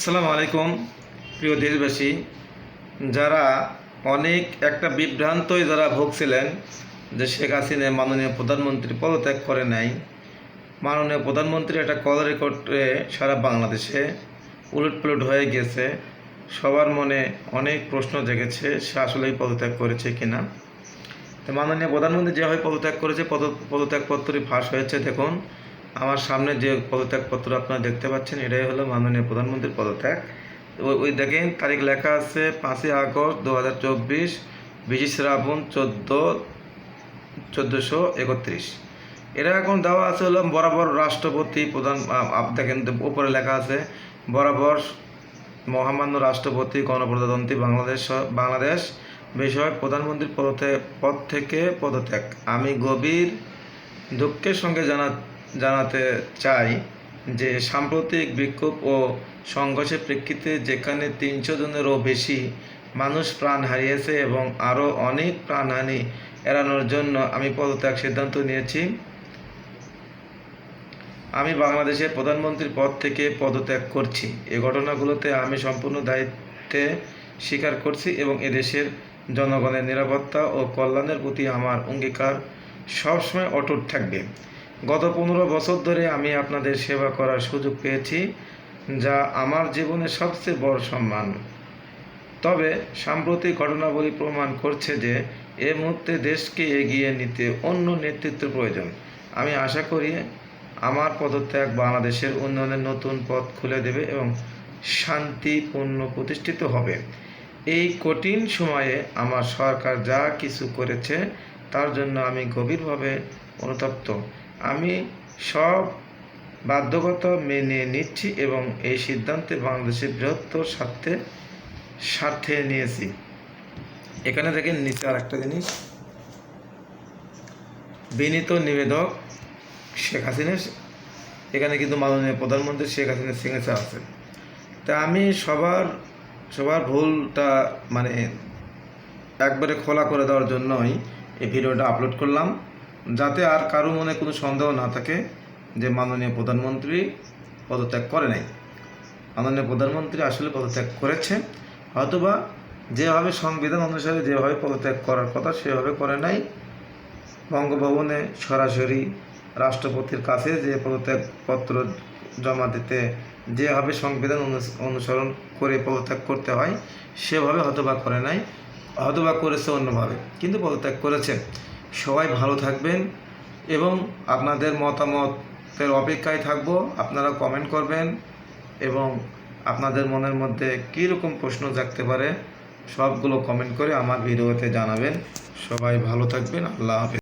আসসালামু আলাইকুম, প্রিয় দেশবাসী। যারা অনেক একটা বিভ্রান্তই যারা ভুগছিলেন যে শেখ হাসিনা মাননীয় প্রধানমন্ত্রী পদত্যাগ করে নাই, মাননীয় প্রধানমন্ত্রী একটা কল রেকর্ডে সারা বাংলাদেশে উলটপালট হয়ে গেছে। সবার মনে অনেক প্রশ্ন জেগেছে, সে আসলেই পদত্যাগ করেছে কিনা। তো মাননীয় প্রধানমন্ত্রী যেভাবে পদত্যাগ করেছে, পদ পদত্যাগপত্রটি ফাঁস হয়েছে, দেখুন। আমার সামনে যে পদত্যাগপত্র আপনারা দেখতে পাচ্ছেন, এটাই হলো মাননীয় প্রধানমন্ত্রীর পদত্যাগ। ওই দেখেন, তারিখ লেখা আছে পাঁচই আগস্ট দু হাজার চব্বিশ, বিশে শ্রাবণ চোদ্দ, চোদ্দোশো একত্রিশ। এটা এখন দেওয়া আছে হলো বরাবর রাষ্ট্রপতি প্রধান দেখেন, উপরে লেখা আছে, বরাবর মহামান্য রাষ্ট্রপতি গণপ্রজাতন্ত্রী বাংলাদেশ বাংলাদেশ বিষয়ক প্রধানমন্ত্রীর পদত্যাগ, পদ থেকে পদত্যাগ। আমি গভীর দুঃখের সঙ্গে জানা জানাতে চাই যে সাম্প্রতিক বিক্ষোভ ও সংঘর্ষের প্রেক্ষিতে যেখানে তিনশো জনেরও বেশি মানুষ প্রাণ হারিয়েছে এবং আরও অনেক প্রাণহানি এড়ানোর জন্য আমি পদত্যাগ সিদ্ধান্ত নিয়েছি। আমি বাংলাদেশের প্রধানমন্ত্রীর পদ থেকে পদত্যাগ করছি। এ ঘটনাগুলোতে আমি সম্পূর্ণ দায়িত্বে স্বীকার করছি এবং এদেশের জনগণের নিরাপত্তা ও কল্যাণের প্রতি আমার অঙ্গীকার সবসময় অটুট থাকবে। গত পনেরো বছর ধরে আমি আপনাদের সেবা করার সুযোগ পেয়েছি, যা আমার জীবনের সবচেয়ে বড় সম্মান। তবে সাম্প্রতিক ঘটনাবলী প্রমাণ করছে যে এ মুহূর্তে দেশকে এগিয়ে নিতে অন্য নেতৃত্ব প্রয়োজন। আমি আশা করি আমার পদত্যাগ বাংলাদেশের উন্নয়নের নতুন পথ খুলে দেবে এবং শান্তিপূর্ণ প্রতিষ্ঠিত হবে। এই কঠিন সময়ে আমার সরকার যা কিছু করেছে, তার জন্য আমি গভীরভাবে অনুতপ্ত। আমি সব বাধ্যকতা মেনে নিচ্ছি এবং এই সিদ্ধান্তে বাংলাদেশের বৃহত্তর স্বার্থে স্বার্থে নিয়েছি। এখানে দেখেন নিচে আর একটা জিনিস। বিনীত নিবেদক শেখ হাসিনা। এখানে কিন্তু মাননীয় প্রধানমন্ত্রী শেখ হাসিনার সিগনেচার আছে। তা আমি সবার সবার ভুলটা মানে একবারে খোলা করে দেওয়ার জন্যই এই ভিডিওটা আপলোড করলাম। যাতে আর কারও মনে কোনো সন্দেহ না থাকে যে মাননীয় প্রধানমন্ত্রী পদত্যাগ করে নাই। মাননীয় প্রধানমন্ত্রী আসলে পদত্যাগ করেছে। হয়তোবা যেভাবে সংবিধান অনুসারে যেভাবে পদত্যাগ করার কথা সেভাবে করে নাই। বঙ্গভবনে সরাসরি রাষ্ট্রপতির কাছে যে পদত্যাগপত্র জমা দিতে যেভাবে সংবিধান অনুস- অনুসরণ করে পদত্যাগ করতে হয়, সেভাবে হয়তোবা করে নাই। হয়তোবা করেছে অন্যভাবে, কিন্তু পদত্যাগ করেছে। সবাই ভালো থাকবেন এবং আপনাদের মতামতের অপেক্ষায় থাকব। আপনারা কমেন্ট করবেন এবং আপনাদের মনের মধ্যে কী রকম প্রশ্ন থাকতে পারে সবগুলো কমেন্ট করে আমার ভিডিওতে জানাবেন। সবাই ভালো থাকবেন। আল্লাহ হাফেজ।